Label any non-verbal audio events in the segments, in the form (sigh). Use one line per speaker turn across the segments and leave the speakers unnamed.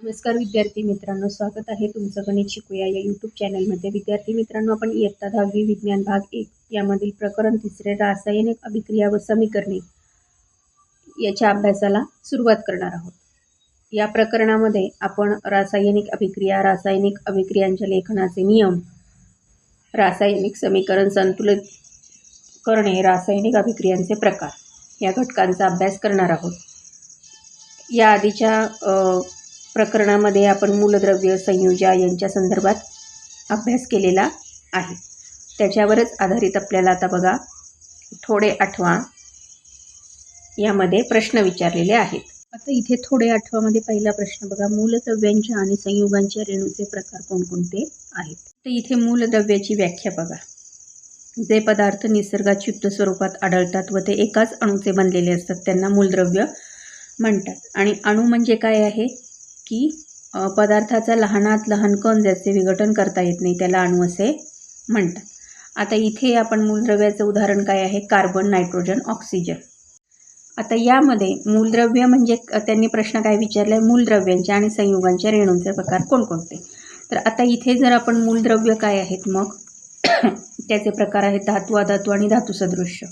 नमस्कार विद्यार्थी मित्रांनो स्वागत आहे तुमचं गणित शिकूया या यूट्यूब चॅनलमध्ये विद्यार्थी मित्रांनो आपण इयत्ता दहावी विज्ञान भाग एक यामधील प्रकरण तिसरे रासायनिक अभिक्रिया व समीकरणे याच्या अभ्यासाला सुरुवात करणार आहोत. या प्रकरणामध्ये आपण रासायनिक अभिक्रिया रासायनिक अभिक्रियांच्या लेखनाचे नियम रासायनिक समीकरण संतुलित करणे रासायनिक अभिक्रियांचे प्रकार या घटकांचा अभ्यास करणार आहोत. या आधीच्या प्रकरणामध्ये आपण मूलद्रव्य संयोजा यांच्या संदर्भात अभ्यास केलेला आहे. त्याच्यावरच आधारित आपल्याला आता बघा थोडे आठवा यामध्ये प्रश्न विचारलेले आहेत. आता इथे थोडे आठवामध्ये पहिला प्रश्न बघा मूलद्रव्यांच्या आणि संयुगांच्या रेणूचे प्रकार कोणकोणते आहेत? तर इथे मूलद्रव्याची व्याख्या बघा. जे पदार्थ निसर्गात शुद्ध स्वरूपात आढळतात व ते एकाच अणूचे बनलेले असतात त्यांना मूलद्रव्य म्हणतात. आणि अणू म्हणजे काय आहे? की पदार्थाचा लहानात लहान कण ज्याचे विघटन करता येत नाही त्याला अणू असे म्हणतात. आता इथे आपण मूलद्रव्याचं उदाहरण काय आहे? Carbon nitrogen oxygen. आता यामध्ये मूलद्रव्य म्हणजे त्यांनी प्रश्न काय विचारला आहे मूलद्रव्यांच्या आणि संयुगांच्या रेणूंचे प्रकार कोणकोणते? तर आता इथे जर आपण मूलद्रव्य काय आहेत मग (clears throat) त्याचे प्रकार आहेत धातू अधातू आणि धातुसदृश्य.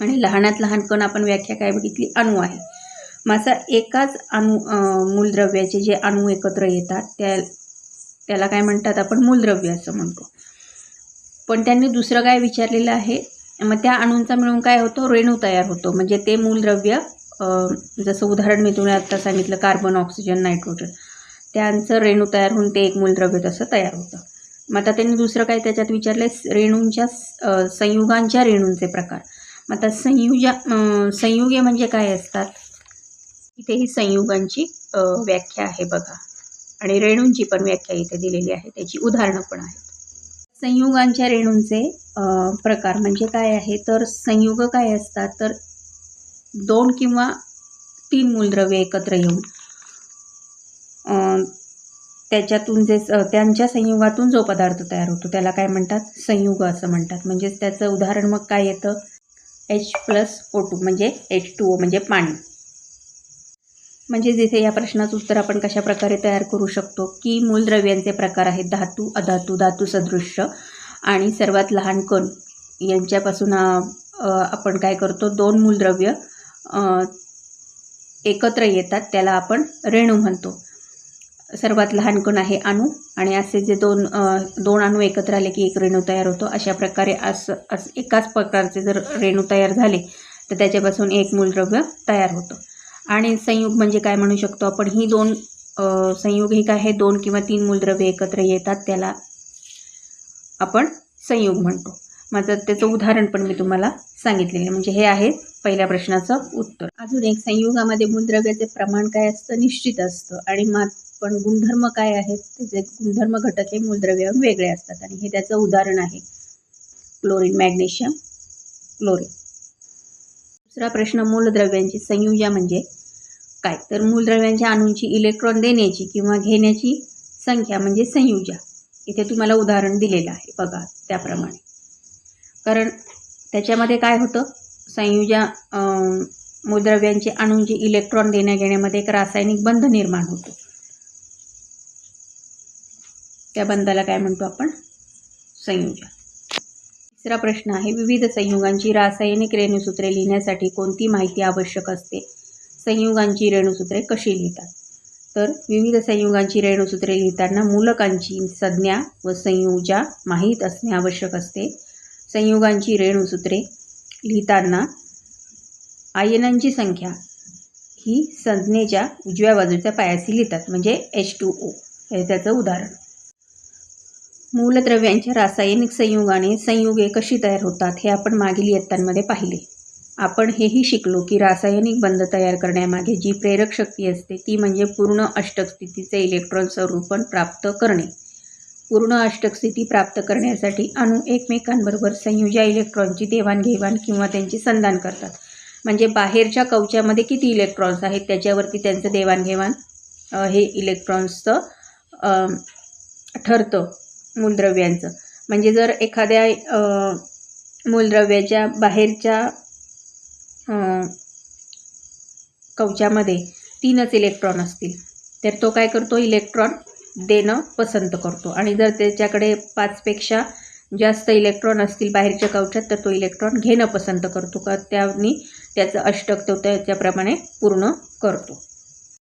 आणि लहानात लहान कण आपण व्याख्या काय बघितली? अणू आहे. मासा एकाच अणू मूलद्रव्याचे जे अणू एकत्र येतात त्या त्याला काय म्हणतात आपण? मूलद्रव्य असं म्हणतो. पण त्यांनी दुसरं काय विचारलेलं आहे? मग त्या अणूंचा मिळून काय होतो? रेणू तयार होतो. म्हणजे ते मूलद्रव्य जसं उदाहरण मी तुम्ही आत्ता सांगितलं कार्बन ऑक्सिजन नायट्रोजन त्यांचं रेणू तयार होऊन ते एक मूलद्रव्य तसं तयार होतं. मग आता त्यांनी दुसरं काय त्याच्यात विचारलं रेणूंच्या संयुगांच्या रेणूंचे प्रकार. मग आता संयुजा संयुगे म्हणजे काय असतात? इथे ही संयुगांची व्याख्या आहे बघा. आणि रेणूंची पण व्याख्या इथे दिलेली आहे. त्याची उदाहरणं पण आहेत. संयुगांच्या रेणूंचे प्रकार म्हणजे काय आहे? तर संयुग काय असतात? तर दोन किंवा तीन मूलद्रव्ये एकत्र येऊन त्याच्यातून जे त्यांच्या संयुगातून जो पदार्थ तयार होतो त्याला काय म्हणतात? संयुग असं म्हणतात. म्हणजेच त्याचं उदाहरण मग काय येतं? एच प्लस ओ टू म्हणजे एच टू ओ म्हणजे पाणी. म्हणजे जिथे या प्रश्नाचं उत्तर आपण कशा प्रकारे तयार करू शकतो? की मूलद्रव्यांचे प्रकार आहेत धातू अधातू धातू सदृश्य आणि सर्वात लहान कण यांच्यापासून आपण काय करतो? दोन मूलद्रव्य एकत्र येतात त्याला आपण रेणू म्हणतो. सर्वात लहान कण आहे अणू आणि असे जे दोन दोन अणू एकत्र आले की एक रेणू तयार होतो. अशा प्रकारे असं असं एकाच प्रकारचे जर रेणू तयार झाले तर त्याच्यापासून एक मूलद्रव्य तयार होतं. आणि संयुग म्हणजे काय म्हणू शकतो आपण? ही दोन संयुग हे काय? आहे दोन किंवा तीन मूलद्रव्ये एकत्र येतात त्याला आपण संयुग म्हणतो. माझं त्याचं उदाहरण पण मी तुम्हाला सांगितलेलं आहे. म्हणजे हे आहे पहिल्या प्रश्नाचं उत्तर. अजून एक संयुगामध्ये मूलद्रव्याचे प्रमाण काय असतं? निश्चित असतं. आणि मात पण गुणधर्म काय आहेत? त्याचे गुणधर्म घटक हे मूलद्रव्यावरून वेगळे असतात. आणि हे त्याचं उदाहरण आहे. Chlorine magnesium chlorine. दुसरा प्रश्न मूलद्रव्यांची संयुजा म्हणजे काय? तर मूलद्रव्यांच्या अणूंची इलेक्ट्रॉन देण्याची किंवा घेण्याची संख्या म्हणजे संयुजा. इथे तुम्हाला उदाहरण दिलेलं आहे बघा त्याप्रमाणे. कारण त्याच्यामध्ये काय होतं? संयुजा मूलद्रव्यांचे अणूंची इलेक्ट्रॉन देण्या घेण्यामध्ये एक रासायनिक बंध निर्माण होतो. त्या बंधाला काय म्हणतो आपण? संयुजा. तिसरा प्रश्न आहे विविध संयुगांची रासायनिक रेणूसूत्रे लिहिण्यासाठी कोणती माहिती आवश्यक असते? संयुगांची रेणूसूत्रे कशी लिहितात? तर विविध संयुगांची रेणूसूत्रे लिहिताना मूलकांची संज्ञा व संयुजा माहीत असणे आवश्यक असते. संयुगांची रेणूसूत्रे लिहिताना आयनांची संख्या ही संज्ञेच्या उजव्या बाजूच्या पायाशी लिहितात म्हणजे एच टू ओ हे त्याचं उदाहरण. मूलद्रव्यांच्या रासायनिक संयुगाने संयुगे कशी तयार होतात हे आपण मागील इयत्तांमध्ये पाहिले. आपण हेही शिकलो की रासायनिक बंध तयार करण्यामागे जी प्रेरक शक्ती असते ती म्हणजे पूर्ण अष्टक स्थितीचे इलेक्ट्रॉन स्वरूपण प्राप्त करणे. पूर्ण अष्टक स्थिती प्राप्त करण्यासाठी अणू एकमेकांबरोबर संयुजा इलेक्ट्रॉनची देवाणघेवाण किंवा त्यांची संधान करतात. म्हणजे बाहेरच्या कवचामध्ये किती इलेक्ट्रॉन्स आहेत त्याच्यावरती त्यांचं देवाणघेवाण हे इलेक्ट्रॉन्सचं ठरतं. मूलद्रव्यांचं. म्हणजे जर एखाद्या मूलद्रव्याच्या बाहेरच्या कवचामध्ये तीनच इलेक्ट्रॉन असतील तर तो काय करतो? इलेक्ट्रॉन देणं पसंत करतो. आणि जर त्याच्याकडे पाचपेक्षा जास्त इलेक्ट्रॉन असतील बाहेरच्या कवचात तर तो इलेक्ट्रॉन घेणं पसंत करतो. का? त्यानी त्याचं अष्टक तो त्याच्याप्रमाणे पूर्ण करतो.